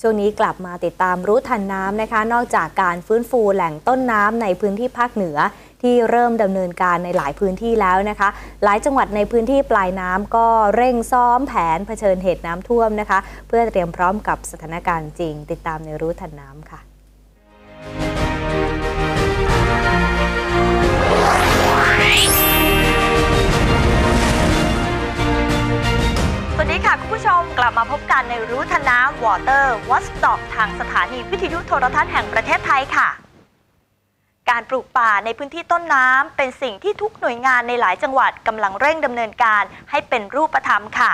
ช่วงนี้กลับมาติดตามรู้ทันน้ำนะคะ นอกจากการฟื้นฟูแหล่งต้นน้ำในพื้นที่ภาคเหนือ ที่เริ่มดำเนินการในหลายพื้นที่แล้วนะคะ หลายจังหวัดในพื้นที่ปลายน้ำก็เร่งซ้อมแผนเผชิญเหตุน้ำท่วมนะคะ เพื่อเตรียมพร้อมกับสถานการณ์จริง ติดตามในรู้ทันน้ำค่ะ ในรู้ทนน้ำ Water Watch Stop ทางสถานีวิทยุโทรทัศน์แห่งประเทศไทยค่ะ การปลูกป่าในพื้นที่ต้นน้ำเป็นสิ่งที่ทุกหน่วยงานในหลายจังหวัดกำลังเร่งดำเนินการให้เป็นรูปธรรมค่ะ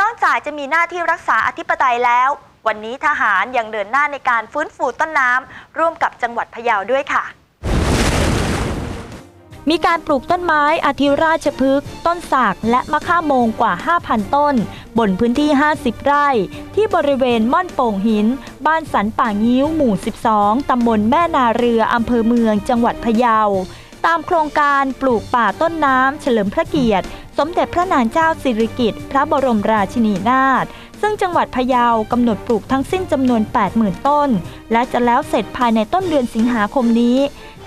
นอกจากจะมีหน้าที่รักษาอธิปไตยแล้ว วันนี้ทหารยังเดินหน้าในการฟื้นฟูต้นน้ำร่วมกับจังหวัดพะเยาด้วยค่ะ มีการปลูกต้นไม้อาทิราชพฤกษ์ต้นสากและมะข่าโมงกว่า 5,000 ต้น บนพื้นที่ 50 ไร่ ที่บริเวณม่อนโป่งหิน บ้านสันป่างิ้วหมู่ 12 ตำบลแม่นาเรืออำเภอเมืองจังหวัดพะเยา ตามโครงการปลูกป่าต้นน้ำเฉลิมพระเกียรติ สมเด็จพระนางเจ้าสิริกิติ์พระบรมราชินีนาถซึ่งจังหวัดพะเยากำหนดปลูกทั้งสิ้นจำนวน 80,000 ต้น และจะแล้วเสร็จภายในต้นเดือนสิงหาคมนี้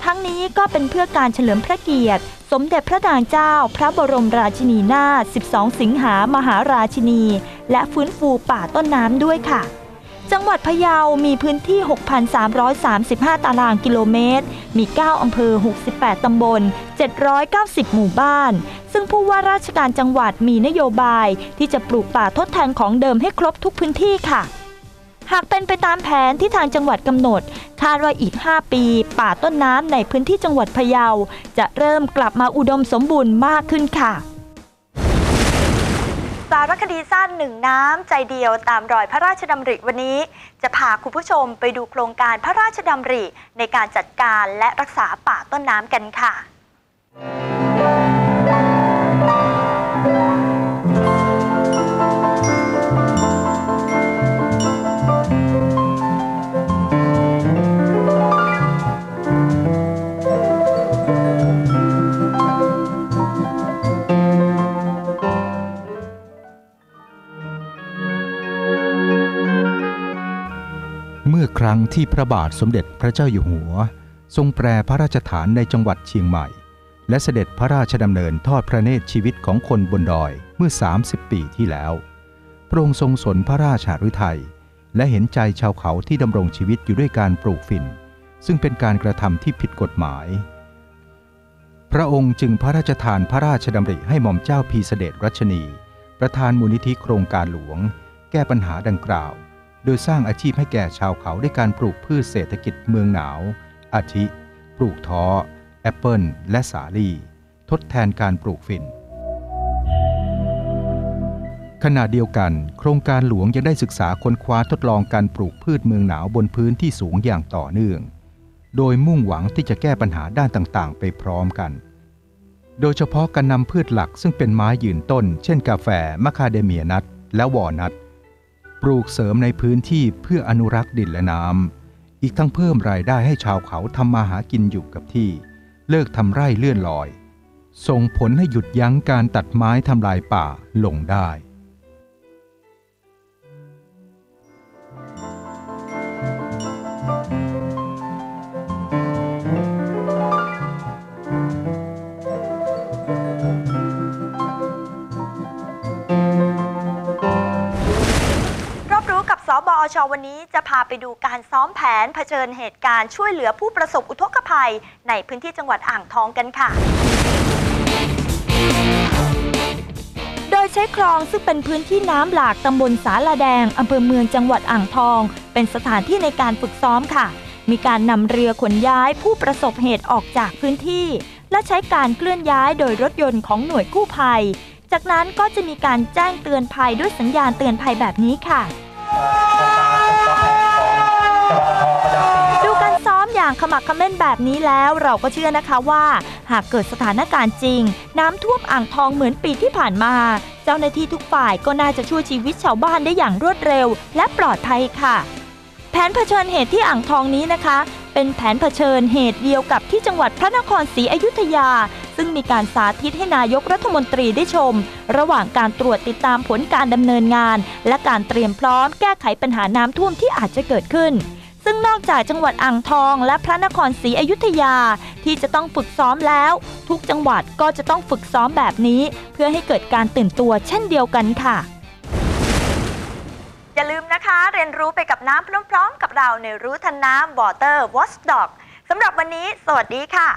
ทั้งนี้ก็เป็นเพื่อการเฉลิมพระเกียรติ สมเด็จพระนางเจ้า พระบรมราชินีนาถ 12 สิงหามหาราชินี และฟื้นฟูป่าต้นน้ำด้วยค่ะ จังหวัดพะเยา มีพื้นที่ 6,335 ตารางกิโลเมตร มี 9 อำเภอ 68 ตำบล 790 หมู่บ้าน ซึ่งผู้ว่าราชการจังหวัดมีนโยบายที่จะปลูกป่าทดแทนของเดิมให้ครบทุกพื้นที่ค่ะ หากเป็นไปตามแผนที่ทางจังหวัดกำหนด คาดว่าอีก 5 ปี ป่าต้นน้ำในพื้นที่จังหวัดพะเยา จะเริ่มกลับมาอุดมสมบูรณ์มากขึ้นค่ะารคดีสั้นหนึ่งน้ำใจเดียวตามรอยพระราชดำริวันนี้ จะพาคุณผู้ชมไปดูโครงการพระราชดำริในการจัดการและรักษาป่าต้นน้ำกันค่ะ รั้งที่พระบาทสมเด็จพระเจ้าอยู่หัว ทรงแปรพระราชฐานในจังหวัดเชียงใหม่ และเสด็จพระราชดำเนินทอดพระเนตรชีวิตของคนบนดอยเมื่อ 30 ปีที่แล้ว พระองค์ทรงสนพระราชหฤทัยและเห็นใจชาวเขาที่ดำรงชีวิตอยู่ด้วยการปลูกฝิ่น ซึ่งเป็นการกระทำที่ผิดกฎหมาย พระองค์จึงพระราชทานพระราชดำริให้หม่อมเจ้าพีเสด็จรัชนี ประธานมูลนิธิโครงการหลวง แก้ปัญหาดังกล่าว โดยสร้างอาชีพให้แก่ชาวเขาด้วยการปลูกพืชเศรษฐกิจเมืองหนาว อาทิ ปลูกท้อ แอปเปิลและสาลี่ทดแทนการปลูกฝิ่น ขณะเดียวกัน โครงการหลวงยังได้ศึกษาค้นคว้าทดลองการปลูกพืชเมืองหนาวบนพื้นที่สูงอย่างต่อเนื่อง โดยมุ่งหวังที่จะแก้ปัญหาด้านต่างๆ ไปพร้อมกันโดยเฉพาะการนำพืชหลักซึ่งเป็นไม้ยืนต้น เช่นกาแฟมะคาเดเมียนัทและวอนัท ปลูกเสริมในพื้นที่เพื่ออนุรักษ์ดินและน้ำอีกทั้งเพิ่มรายได้ให้ชาวเขาทำมาหากินอยู่กับที่ เลิกทำไร่เลื่อนลอย ส่งผลให้หยุดยั้งการตัดไม้ทำลายป่าลงได้ บรู้กับอชวันนี้จะพาไปดูการซ้อมแผนเผชิญเหตุการณ์ช่วยเหลือผู้ประสบอุทกภัย ในพื้นที่จังหวัดอ่างทองกันค่ะ โดยใช้คลองซึ่งเป็นพื้นที่น้ำหลากตำบลสาลาแดงอำเภอเมืองจังหวัดอ่างทอง เป็นสถานที่ในการฝึกซ้อมค่ะ มีการนำเรือขนย้ายผู้ประสบเหตุออกจากพื้นที่ และใช้การเคลื่อนย้ายโดยรถยนต์ของหน่วยกู้ภัย จากนั้นก็จะมีการแจ้งเตือนภัยด้วยสัญญาณเตือนภัยแบบนี้ค่ะ ดูการซ้อมอย่างขมักเขม้นแบบนี้แล้วเราก็เชื่อนะคะว่า หากเกิดสถานการณ์จริง น้ำท่วมอ่างทองเหมือนปีที่ผ่านมา เจ้าหน้าที่ทุกฝ่ายก็น่าจะช่วยชีวิตชาวบ้านได้อย่างรวดเร็ว และปลอดภัยค่ะ แผนเผชิญเหตุที่อ่างทองนี้นะคะ เป็นแผนเผชิญเหตุเดียวกับที่จังหวัดพระนครศรีอยุธยา มีการสาธิตให้นายกรัฐมนตรีได้ชม ระหว่างการตรวจติดตามผลการดำเนินงาน และการเตรียมพร้อมแก้ไขปัญหาน้ำท่วมที่อาจจะเกิดขึ้น ซึ่งนอกจากจังหวัดอ่างทอง และพระนครศรีอยุธยาที่จะต้องฝึกซ้อมแล้ว ทุกจังหวัดก็จะต้องฝึกซ้อมแบบนี้ เพื่อให้เกิดการตื่นตัวเช่นเดียวกันค่ะอย่าลืมนะคะ เรียนรู้ไปกับน้ำพร้อมๆ กับเราในรู้ทันน้ำ Water Watchdog สำหรับวันนี้ สวัสดีค่ะ